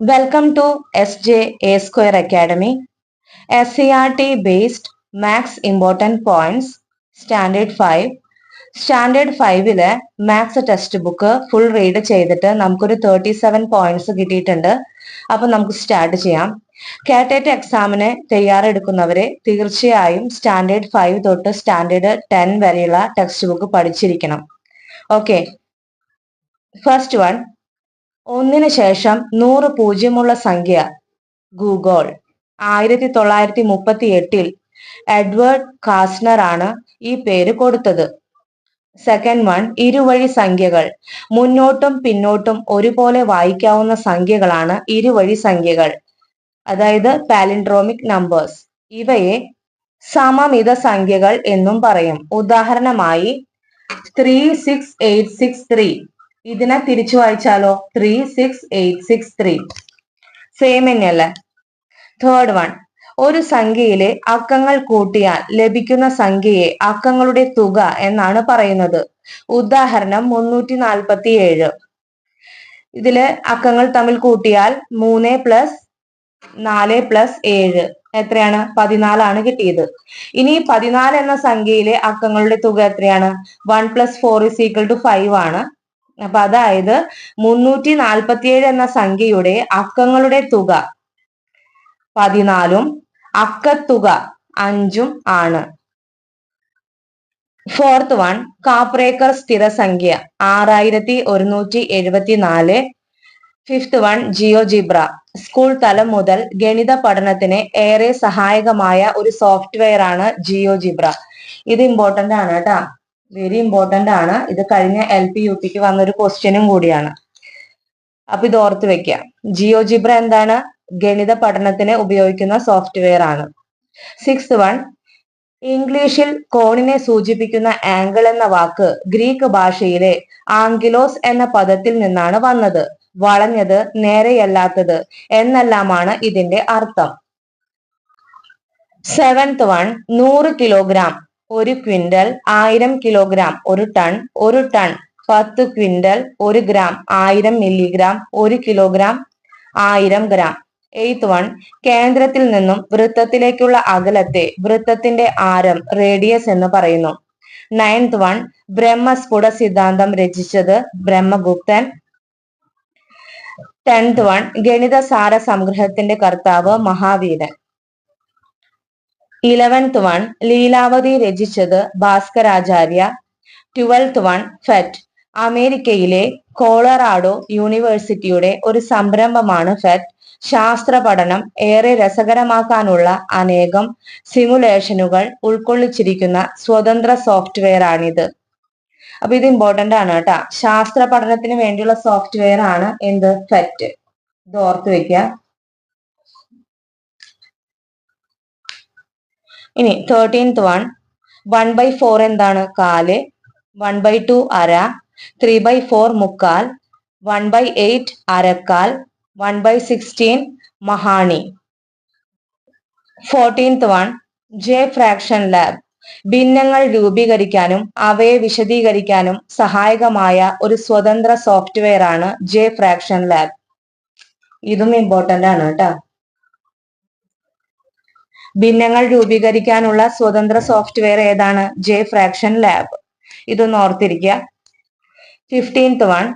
Welcome to SJ A Square Academy, SCRT based Max Important Points, Standard 5. Standard ഫൈവിൽ maths text book full read ചെയ്തിട്ട് നമുക്കൊരു thirty seven points കിട്ടിയിട്ടുണ്ട്. അപ്പൊ നമുക്ക് start ചെയ്യാം. കാറ്റേറ്റ് എക്സാമിന് തയ്യാറെടുക്കുന്നവരെ തീർച്ചയായും സ്റ്റാൻഡേർഡ് ഫൈവ് തൊട്ട് സ്റ്റാൻഡേർഡ് ടെൻ വരെയുള്ള ടെക്സ്റ്റ് ബുക്ക് പഠിച്ചിരിക്കണം. ഓക്കെ ഫസ്റ്റ് വൺ ഒന്നിന് ശേഷം നൂറ് പൂജ്യമുള്ള സംഖ്യ ഗൂഗോൾ ആയിരത്തി തൊള്ളായിരത്തി മുപ്പത്തി എട്ടിൽ എഡ്വേർഡ് കാസ്നർ ആണ് ഈ പേര് കൊടുത്തത്. സെക്കൻഡ് വൺ ഇരുവഴി സംഖ്യകൾ. മുന്നോട്ടും പിന്നോട്ടും ഒരുപോലെ വായിക്കാവുന്ന സംഖ്യകളാണ് ഇരുവഴി സംഖ്യകൾ. അതായത് പാലിൻഡ്രോമിക് നമ്പേഴ്സ്. ഇവയെ സമമിത സംഖ്യകൾ എന്നും പറയും. ഉദാഹരണമായി three six eight six three. ഇതിനെ തിരിച്ചു വായിച്ചാലോ? Three six eight six three same തന്നെയല്ലേ? തേർഡ് വൺ ഒരു സംഖ്യയിലെ അക്കങ്ങൾ കൂട്ടിയാൽ ലഭിക്കുന്ന സംഖ്യയെ അക്കങ്ങളുടെ തുക എന്നാണ് പറയുന്നത്. ഉദാഹരണം മുന്നൂറ്റി നാൽപ്പത്തി ഏഴ് ഇതിൽ അക്കങ്ങൾ തമ്മിൽ കൂട്ടിയാൽ മൂന്ന് പ്ലസ് നാല് പ്ലസ് ഏഴ്. എത്രയാണ്? പതിനാലാണ് കിട്ടിയത്. ഇനി പതിനാല് എന്ന സംഖ്യയിലെ അക്കങ്ങളുടെ തുക എത്രയാണ്? One plus four is equal to five ആണ്. അപ്പൊ അതായത് മുന്നൂറ്റി നാൽപ്പത്തിയേഴ് എന്ന സംഖ്യയുടെ അക്കങ്ങളുടെ തുക പതിനാലും അക്കത്തുക അഞ്ചും ആണ്. ഫോർത്ത് വൺ കാപ്രേക്കർ സ്ഥിരസംഖ്യ ആറായിരത്തി ഒരുന്നൂറ്റി എഴുപത്തിനാല് fifth one GeoGebra school തലം മുതൽ ഗണിത പഠനത്തിന് ഏറെ സഹായകമായ ഒരു സോഫ്റ്റ്വെയർ ആണ് ജിയോ ജിബ്ര ഇത് ഇമ്പോർട്ടന്റ് ആണ് കേട്ടാ. വെരി ഇമ്പോർട്ടന്റ് ആണ്. ഇത് കഴിഞ്ഞ എൽ പി യു പിക്ക് വന്നൊരു ക്വസ്റ്റ്യനും കൂടിയാണ്. അപ്പൊ ഇത് ഓർത്ത് വെക്കുക ജിയോ ജിബ്ര എന്താണ്? ഗണിത പഠനത്തിന് ഉപയോഗിക്കുന്ന സോഫ്റ്റ്വെയർ ആണ്. സിക്സ് വൺ ഇംഗ്ലീഷിൽ കോണിനെ സൂചിപ്പിക്കുന്ന ആംഗിൾ എന്ന വാക്ക് ഗ്രീക്ക് ഭാഷയിലെ ആംഗിലോസ് എന്ന പദത്തിൽ നിന്നാണ് വന്നത്. വളഞ്ഞത് നേരെയല്ലാത്തത് എന്നെല്ലാമാണ് ഇതിന്റെ അർത്ഥം. സെവൻത് വൺ നൂറ് കിലോഗ്രാം ഒരു ക്വിന്റൽ ആയിരം കിലോഗ്രാം ഒരു ടൺ ഒരു ടൺ. പത്ത് ക്വിന്റൽ ഒരു ഗ്രാം ആയിരം മില്ലിഗ്രാം ഒരു കിലോഗ്രാം ആയിരം ഗ്രാം. എയ്ത്ത് വൺ കേന്ദ്രത്തിൽ നിന്നും വൃത്തത്തിലേക്കുള്ള അകലത്തെ വൃത്തത്തിന്റെ ആരം റേഡിയസ് എന്ന് പറയുന്നു. നയൻത് വൺ ബ്രഹ്മസ്ഫുട സിദ്ധാന്തം രചിച്ചത് ബ്രഹ്മഗുപ്തൻ. ടെൻത് വൺ ഗണിത സാര സംഗ്രഹത്തിന്റെ കർത്താവ് മഹാവീരൻ. ഇലവൻത്ത് വൺ ലീലാവതി രചിച്ചത് ഭാസ്കരാചാര്യ. Twelfth one ഫെറ്റ്. അമേരിക്കയിലെ കോളറാഡോ യൂണിവേഴ്സിറ്റിയുടെ ഒരു സംരംഭമാണ് ഫെറ്റ്. ശാസ്ത്ര പഠനം ഏറെ രസകരമാക്കാനുള്ള അനേകം സിമുലേഷനുകൾ ഉൾക്കൊള്ളിച്ചിരിക്കുന്ന സ്വതന്ത്ര സോഫ്റ്റ്വെയർ ആണിത്. അപ്പൊ ഇത് ഇമ്പോർട്ടന്റ് ആണ് കേട്ടാ. ശാസ്ത്ര പഠനത്തിന് വേണ്ടിയുള്ള സോഫ്റ്റ്വെയർ ആണ് എന്ത്? ഫെറ്റ്. ഇത് ഓർത്ത് വെക്കുക ഇനി thirteenth one one by four എന്താണ്? കാൽ. വൺ ബൈ ടു അര. ത്രീ ബൈ ഫോർ മുക്കാൽ. വൺ ബൈ എയ്റ്റ് അരക്കാൽ. One by sixteen മഹാണി. Fourteenth one J fraction lab ഭിന്നങ്ങൾ രൂപീകരിക്കാനും അവയെ വിശദീകരിക്കാനും സഹായകമായ ഒരു സ്വതന്ത്ര സോഫ്റ്റ്വെയർ ആണ് ജെ ഫ്രാക്ഷൻ ലാബ് ഇതും ഇമ്പോർട്ടന്റ് ആണ് കേട്ടോ. ഭിന്നങ്ങൾ രൂപീകരിക്കാനുള്ള സ്വതന്ത്ര സോഫ്റ്റ്വെയർ ഏതാണ്? ജെ ഫ്രാക്ഷൻ ലാബ് ഇതൊന്ന് ഓർത്തിരിക്കുക ഫിഫ്റ്റീൻത്ത് വൺ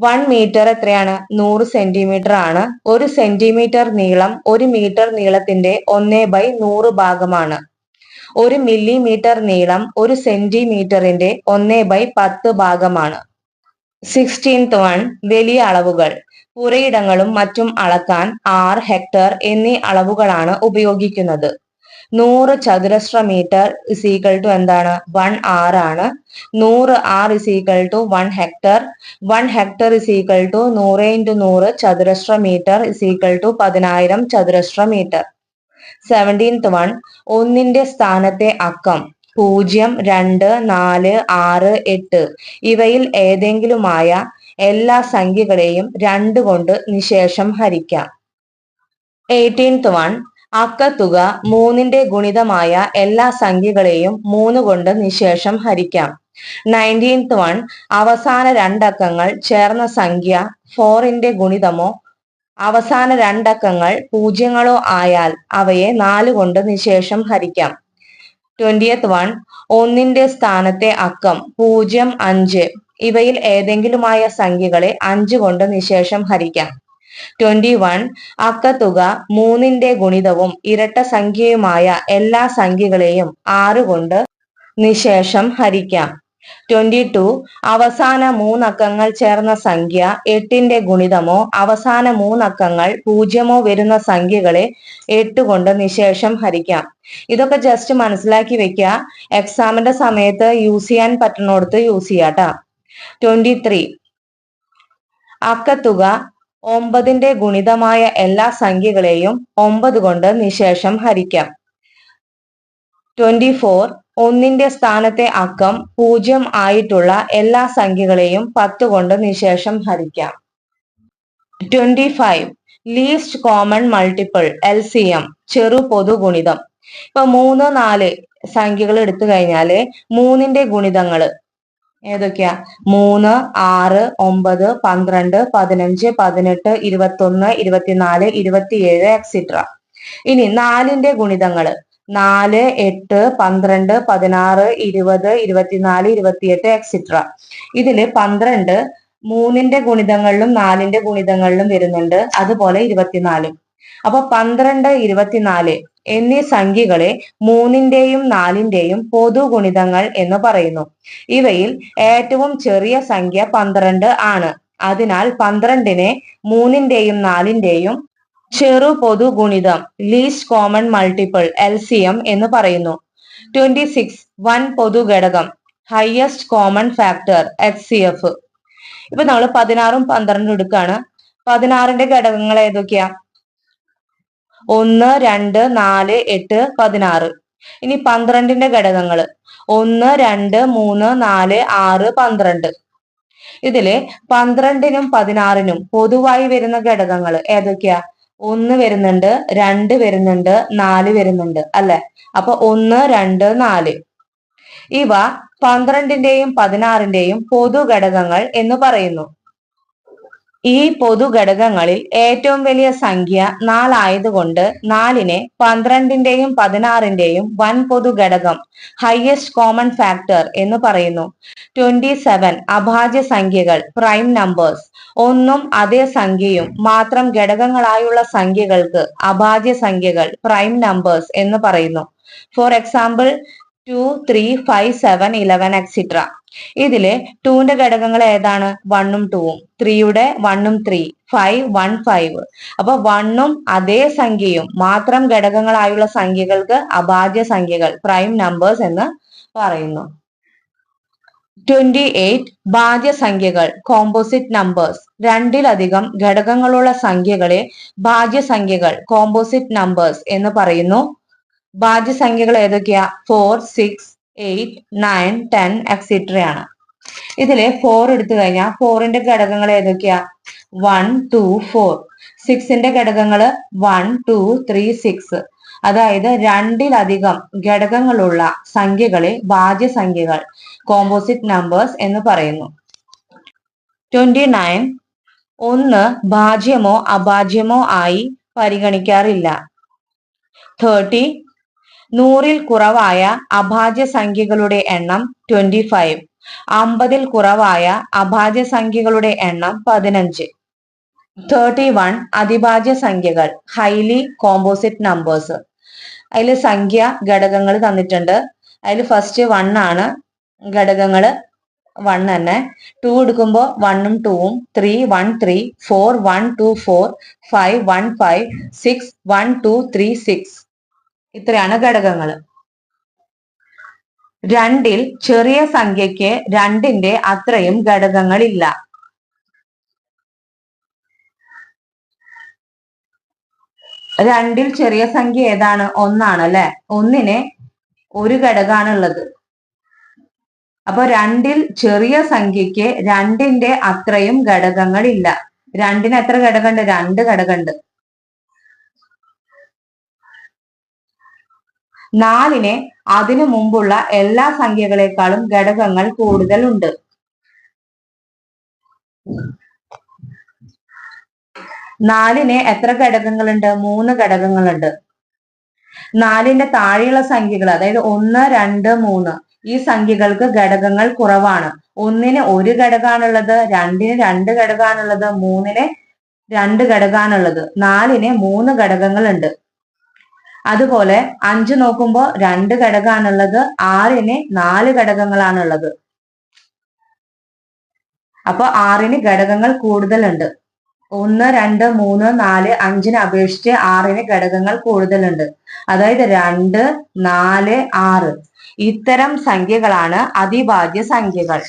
വൺ മീറ്റർ എത്രയാണ്? നൂറ് സെന്റിമീറ്റർ ആണ്. ഒരു സെന്റിമീറ്റർ നീളം ഒരു മീറ്റർ നീളത്തിന്റെ ഒന്നേ ബൈ നൂറ് ഭാഗമാണ്. ഒരു മില്ലിമീറ്റർ നീളം ഒരു സെന്റിമീറ്ററിന്റെ ഒന്നേ ബൈ പത്ത് ഭാഗമാണ്. സിക്സ്റ്റീൻത്ത് വൺ വലിയ അളവുകൾ. പുരയിടങ്ങളും മറ്റും അളക്കാൻ ആർ ഹെക്ടർ എന്നീ അളവുകളാണ് ഉപയോഗിക്കുന്നത്. നൂറ് ചതുരശ്ര മീറ്റർ ഇസ് ടു എന്താണ്? വൺ ആർ ആണ്. നൂറ് are is to one hectare one hectare is to നൂറ് ഇന്റു നൂറ് ചതുരശ്ര മീറ്റർ ഇസ് ടു പതിനായിരം ചതുരശ്ര മീറ്റർ. സെവന്റീൻത്ത് വൺ ഒന്നിന്റെ സ്ഥാനത്തെ അക്കം പൂജ്യം രണ്ട് നാല് ആറ് എട്ട്. ഇവയിൽ ഏതെങ്കിലുമായ എല്ലാ സംഖ്യകളെയും രണ്ട് കൊണ്ട് നിശേഷം ഹരിക്കാം. എയ്റ്റീൻത്ത് വൺ അക്കത്തുക മൂന്നിന്റെ ഗുണിതമായ എല്ലാ സംഖ്യകളെയും മൂന്ന് കൊണ്ട് നിശേഷം ഹരിക്കാം. നയന്റീൻത്ത് വൺ അവസാന രണ്ടക്കങ്ങൾ ചേർന്ന സംഖ്യ ഫോറിന്റെ ഗുണിതമോ അവസാന രണ്ടക്കങ്ങൾ പൂജ്യങ്ങളോ ആയാൽ അവയെ നാല് കൊണ്ട് നിശേഷം ഹരിക്കാം. ട്വന്റിയത്ത് വൺ ഒന്നിന്റെ സ്ഥാനത്തെ അക്കം പൂജ്യം അഞ്ച് ഇവയിൽ ഏതെങ്കിലുമായ സംഖ്യകളെ അഞ്ച് കൊണ്ട് നിശേഷം ഹരിക്കാം. ട്വന്റി വൺ അക്കത്തുക മൂന്നിന്റെ ഗുണിതവും ഇരട്ട സംഖ്യയുമായ എല്ലാ സംഖ്യകളെയും ആറ് കൊണ്ട് നിശേഷം ഹരിക്കാം. ട്വന്റി ടു അവസാന മൂന്നക്കങ്ങൾ ചേർന്ന സംഖ്യ എട്ടിന്റെ ഗുണിതമോ അവസാന മൂന്നക്കങ്ങൾ പൂജ്യമോ വരുന്ന സംഖ്യകളെ എട്ട് കൊണ്ട് നിശേഷം ഹരിക്കാം. ഇതൊക്കെ ജസ്റ്റ് മനസ്സിലാക്കി വെക്കുക എക്സാമിന്റെ സമയത്ത് യൂസ് ചെയ്യാൻ പറ്റുന്നിടത്ത് യൂസ് ചെയ്യാട്ടാ. ട്വന്റി ത്രീ അക്കത്തുക ഒമ്പതിന്റെ ഗുണിതമായ എല്ലാ സംഖ്യകളെയും ഒമ്പത് കൊണ്ട് നിശേഷം ഹരിക്കാം. ട്വന്റി ഫോർ ഒന്നിന്റെ സ്ഥാനത്തെ അക്കം പൂജ്യം ആയിട്ടുള്ള എല്ലാ സംഖ്യകളെയും പത്ത് കൊണ്ട് നിശേഷം ഹരിക്കാം. Twenty five least common multiple L C M ചെറു പൊതു ഗുണിതം. ഇപ്പൊ മൂന്ന് നാല് സംഖ്യകൾ എടുത്തു കഴിഞ്ഞാൽ മൂന്നിന്റെ ഗുണിതങ്ങൾ ഏതൊക്കെയാ? മൂന്ന് ആറ് ഒമ്പത് പന്ത്രണ്ട് പതിനഞ്ച് പതിനെട്ട് ഇരുപത്തൊന്ന് ഇരുപത്തിനാല് ഇരുപത്തിയേഴ് എക്സിട്ര ഇനി നാലിന്റെ ഗുണിതങ്ങൾ നാല് എട്ട് പന്ത്രണ്ട് പതിനാറ് ഇരുപത് ഇരുപത്തിനാല് ഇരുപത്തിയെട്ട് എക്സിട്ര ഇതിൽ പന്ത്രണ്ട് മൂന്നിന്റെ ഗുണിതങ്ങളിലും നാലിന്റെ ഗുണിതങ്ങളിലും വരുന്നുണ്ട്. അതുപോലെ ഇരുപത്തിനാലും. അപ്പൊ പന്ത്രണ്ട് ഇരുപത്തിനാല് എന്നീ സംഖ്യകളെ മൂന്നിന്റെയും നാലിന്റെയും പൊതു ഗുണിതങ്ങൾ എന്ന് പറയുന്നു. ഇവയിൽ ഏറ്റവും ചെറിയ സംഖ്യ പന്ത്രണ്ട് ആണ്. അതിനാൽ പന്ത്രണ്ടിനെ മൂന്നിന്റെയും നാലിന്റെയും ചെറു പൊതുഗുണിതം least common multiple L C M എന്ന് പറയുന്നു. ട്വന്റി സിക്സ് വൻ പൊതു ഘടകം highest common factor H C F ഇപ്പൊ നമ്മൾ പതിനാറും പന്ത്രണ്ടും എടുക്കാണ്. പതിനാറിന്റെ ഘടകങ്ങൾ ഏതൊക്കെയാ? ഒന്ന് രണ്ട് നാല് എട്ട് പതിനാറ്. ഇനി പന്ത്രണ്ടിന്റെ ഘടകങ്ങൾ. ഒന്ന് രണ്ട് മൂന്ന് നാല് ആറ് പന്ത്രണ്ട്. ഇതിൽ പന്ത്രണ്ടിനും പതിനാറിനും പൊതുവായി വരുന്ന ഘടകങ്ങൾ ഏതൊക്കെയാ? ഒന്ന് വരുന്നുണ്ട് രണ്ട് വരുന്നുണ്ട് നാല് വരുന്നുണ്ട് അല്ലെ? അപ്പൊ ഒന്ന് രണ്ട് നാല്. ഇവ പന്ത്രണ്ടിന്റെയും പതിനാറിന്റെയും പൊതു ഘടകങ്ങൾ എന്ന് പറയുന്നു. ഈ പൊതുഘടകങ്ങളിൽ ഏറ്റവും വലിയ സംഖ്യ നാലായതുകൊണ്ട് നാലിനെ പന്ത്രണ്ടിന്റെയും പതിനാറിന്റെയും വൻ പൊതുഘടകം ഹയസ്റ്റ് കോമൺ ഫാക്ടർ എന്ന് പറയുന്നു. ട്വന്റി സെവൻ അഭാജ്യ സംഖ്യകൾ പ്രൈം നമ്പേഴ്സ് ഒന്നും അതേ സംഖ്യയും മാത്രം ഘടകങ്ങളായുള്ള സംഖ്യകൾക്ക് അഭാജ്യ സംഖ്യകൾ പ്രൈം നമ്പേഴ്സ് എന്ന് പറയുന്നു. For example two three five seven eleven extra ഇതിലെ ടൂന്റെ ഘടകങ്ങൾ ഏതാണ്? വണ്ണും ടൂവും ത്രീയുടെ വണ്ണും ത്രീ ഫൈവ് വൺ ഫൈവ് അപ്പൊ വണ്ണും അതേ സംഖ്യയും മാത്രം ഘടകങ്ങളായുള്ള സംഖ്യകൾക്ക് അഭാജ്യ സംഖ്യകൾ പ്രൈം നമ്പേഴ്സ് എന്ന് പറയുന്നു. ട്വന്റി എയ്റ്റ് ഭാജ്യ സംഖ്യകൾ കോമ്പോസിറ്റ് നമ്പേഴ്സ് രണ്ടിലധികം ഘടകങ്ങളുള്ള സംഖ്യകളെ ഭാജ്യ സംഖ്യകൾ കോമ്പോസിറ്റ് നമ്പേഴ്സ് എന്ന് പറയുന്നു. ഭാജ്യ സംഖ്യകൾ ഏതൊക്കെയാ? Four six eight nine ten എക്സിട്രയാണ് ഇതിൽ ഫോർ എടുത്തു കഴിഞ്ഞാൽ ഫോറിന്റെ ഘടകങ്ങൾ ഏതൊക്കെയാ? വൺ ടു ഫോർ സിക്സിന്റെ ഘടകങ്ങൾ വൺ ടു ത്രീ സിക്സ് അതായത് രണ്ടിലധികം ഘടകങ്ങളുള്ള സംഖ്യകളെ ഭാജ്യ സംഖ്യകൾ കോമ്പോസിറ്റ് നമ്പേഴ്സ് എന്ന് പറയുന്നു. ട്വന്റി നയൻ ഒന്ന് ഭാജ്യമോ അഭാജ്യമോ ആയി പരിഗണിക്കാറില്ല. തേർട്ടി നൂറിൽ കുറവായ അഭാജ്യ സംഖ്യകളുടെ എണ്ണം ട്വന്റി ഫൈവ് അമ്പതിൽ കുറവായ അഭാജ്യ സംഖ്യകളുടെ എണ്ണം പതിനഞ്ച്. തേർട്ടി വൺ അതിഭാജ്യ സംഖ്യകൾ ഹൈലി കോമ്പോസിറ്റ് നമ്പേഴ്സ് അതിൽ സംഖ്യ ഘടകങ്ങൾ തന്നിട്ടുണ്ട്. അതിൽ ഫസ്റ്റ് വൺ ആണ് ഘടകങ്ങൾ വൺ തന്നെ. ടു എടുക്കുമ്പോൾ വണ്ണും ടൂവും three one three four one two four five one five six one two three six ഇത്രയാണ് ഘടകങ്ങൾ. രണ്ടിൽ ചെറിയ സംഖ്യയ്ക്ക് രണ്ടിന്റെ അത്രയും ഘടകങ്ങളില്ല. രണ്ടിൽ ചെറിയ സംഖ്യ ഏതാണ്? ഒന്നാണ് അല്ലെ ഒന്നിന് ഒരു ഘടകമാണുള്ളത് അപ്പൊ രണ്ടിൽ ചെറിയ സംഖ്യയ്ക്ക് രണ്ടിന്റെ അത്രയും ഘടകങ്ങളില്ല. രണ്ടിന് എത്ര ഘടകമുണ്ട്? രണ്ട് ഘടകമുണ്ട്. നാലിന് അതിനു മുമ്പുള്ള എല്ലാ സംഖ്യകളെക്കാളും ഘടകങ്ങൾ കൂടുതലുണ്ട്. നാലിന് എത്ര ഘടകങ്ങളുണ്ട്? മൂന്ന് ഘടകങ്ങളുണ്ട്. നാലിന്റെ താഴെയുള്ള സംഖ്യകൾ അതായത് ഒന്ന് രണ്ട് മൂന്ന് ഈ സംഖ്യകൾക്ക് ഘടകങ്ങൾ കുറവാണ്. ഒന്നിന് ഒരു ഘടകമാണുള്ളത് രണ്ടിന് രണ്ട് ഘടകമാണുള്ളത് മൂന്നിന് രണ്ട് ഘടകമാണുള്ളത് നാലിന് മൂന്ന് ഘടകങ്ങളുണ്ട്. അതുപോലെ അഞ്ച് നോക്കുമ്പോൾ രണ്ട് ഘടകമാണുള്ളത് ആറിന് നാല് ഘടകങ്ങളാണുള്ളത്. അപ്പൊ ആറിന് ഘടകങ്ങൾ കൂടുതലുണ്ട്. ഒന്ന് രണ്ട് മൂന്ന് നാല് അഞ്ചിനെ അപേക്ഷിച്ച് ആറിന് ഘടകങ്ങൾ കൂടുതലുണ്ട്. അതായത് രണ്ട് നാല് ആറ്. ഇത്തരം സംഖ്യകളാണ് അതിഭാജ്യ സംഖ്യകൾ.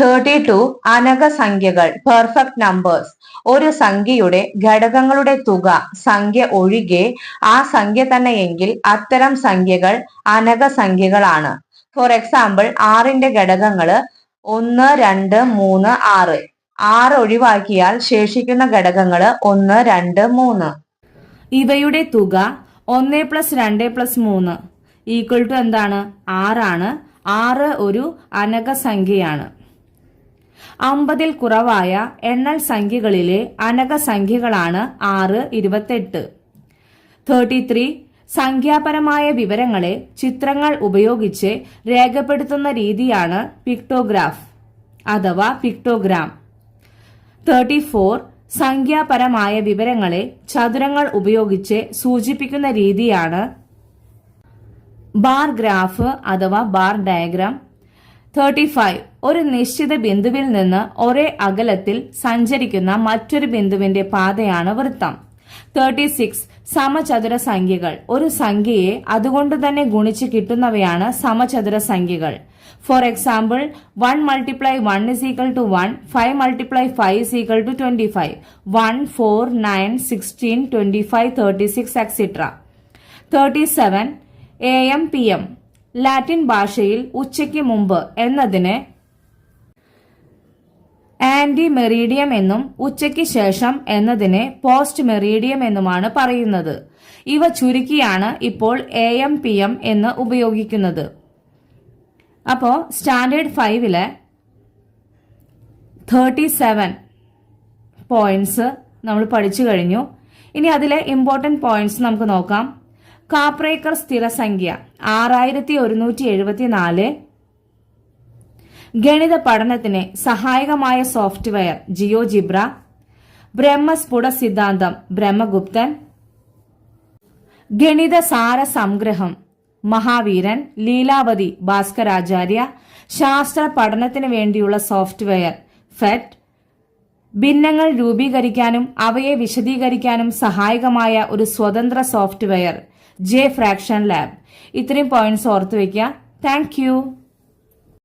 തേർട്ടി ടു അനക സംഖ്യകൾ പെർഫെക്റ്റ് നമ്പേഴ്സ് ഒരു സംഖ്യയുടെ ഘടകങ്ങളുടെ തുക സംഖ്യ ഒഴികെ ആ സംഖ്യ തന്നെയെങ്കിൽ അത്തരം സംഖ്യകൾ അനക സംഖ്യകളാണ്. ഫോർ എക്സാമ്പിൾ ആറിന്റെ ഘടകങ്ങൾ ഒന്ന് രണ്ട് മൂന്ന് ആറ്. ആറ് ഒഴിവാക്കിയാൽ ശേഷിക്കുന്ന ഘടകങ്ങൾ ഒന്ന് രണ്ട് മൂന്ന്. ഇവയുടെ തുക ഒന്ന് പ്ലസ് രണ്ട് പ്ലസ് മൂന്ന്. ഈക്വൽ ടു എന്താണ്? ആറാണ് ആറ് ഒരു അനക സംഖ്യയാണ്. അമ്പതിൽ കുറവായ എണ്ണൽ സംഖ്യകളിലെ അനക സംഖ്യകളാണ് ആറ് ഇരുപത്തെട്ട്. തേർട്ടി ത്രീ സംഖ്യാപരമായ വിവരങ്ങളെ ചിത്രങ്ങൾ ഉപയോഗിച്ച് രേഖപ്പെടുത്തുന്ന രീതിയാണ് പിക്ടോഗ്രാഫ് അഥവാ പിക്ടോഗ്രാം തേർട്ടി ഫോർ സംഖ്യാപരമായ വിവരങ്ങളെ ചതുരങ്ങൾ ഉപയോഗിച്ച് സൂചിപ്പിക്കുന്ന രീതിയാണ് ബാർ ഗ്രാഫ് അഥവാ ബാർ ഡയഗ്രാം തേർട്ടി ഫൈവ്. ഒരു നിശ്ചിത ബിന്ദുവിൽ നിന്ന് ഒരേ അകലത്തിൽ സഞ്ചരിക്കുന്ന മറ്റൊരു ബിന്ദുവിന്റെ പാതയാണ് വൃത്തം. Thirty six. സമചതുര സംഖ്യകൾ ഒരു സംഖ്യയെ അതുകൊണ്ട് തന്നെ ഗുണിച്ച് കിട്ടുന്നവയാണ് സമചതുര സംഖ്യകൾ for example one multiply one is equal to one five multiply five is equal to twenty five one four nine sixteen twenty five thirty six extra thirty seven A M P M Latin ഭാഷയിൽ ഉച്ചയ്ക്ക് മുമ്പ് എന്നതിനെ anti മെറീഡിയം എന്നും ഉച്ചയ്ക്ക് ശേഷം എന്നതിനെ post മെറീഡിയം എന്നുമാണ് പറയുന്നത്. ഇവ ചുരുക്കിയാണ് ഇപ്പോൾ എ എം പി എം എന്ന് ഉപയോഗിക്കുന്നത്. അപ്പോൾ സ്റ്റാൻഡേർഡ് ഫൈവിലെ തേർട്ടി സെവൻ പോയിന്റ്സ് നമ്മൾ പഠിച്ചു കഴിഞ്ഞു. ഇനി അതിലെ ഇമ്പോർട്ടന്റ് പോയിന്റ്സ് നമുക്ക് നോക്കാം. കാപ്രേക്കർ സ്ഥിരസംഖ്യ ആറായിരത്തി ഒരുന്നൂറ്റി എഴുപത്തി നാല് ഗണിത പഠനത്തിന് സഹായകമായ സോഫ്റ്റ്വെയർ ജിയോ ജിബ്ര. ബ്രഹ്മസ്ഫുട സിദ്ധാന്തം ബ്രഹ്മഗുപ്തൻ. ഗണിത സാര സംഗ്രഹം മഹാവീരൻ ലീലാവതി ഭാസ്കരാചാര്യ. ശാസ്ത്ര പഠനത്തിന് വേണ്ടിയുള്ള സോഫ്റ്റ്വെയർ ഫെറ്റ്. ഭിന്നങ്ങൾ രൂപീകരിക്കാനും അവയെ വിശദീകരിക്കാനും സഹായകമായ ഒരു സ്വതന്ത്ര സോഫ്റ്റ്വെയർ ജെ ഫ്രാക്ഷൻ ലാബ് ഇത്രയും പോയിന്റ്സ് ഓർത്തു വയ്ക്കുക താങ്ക്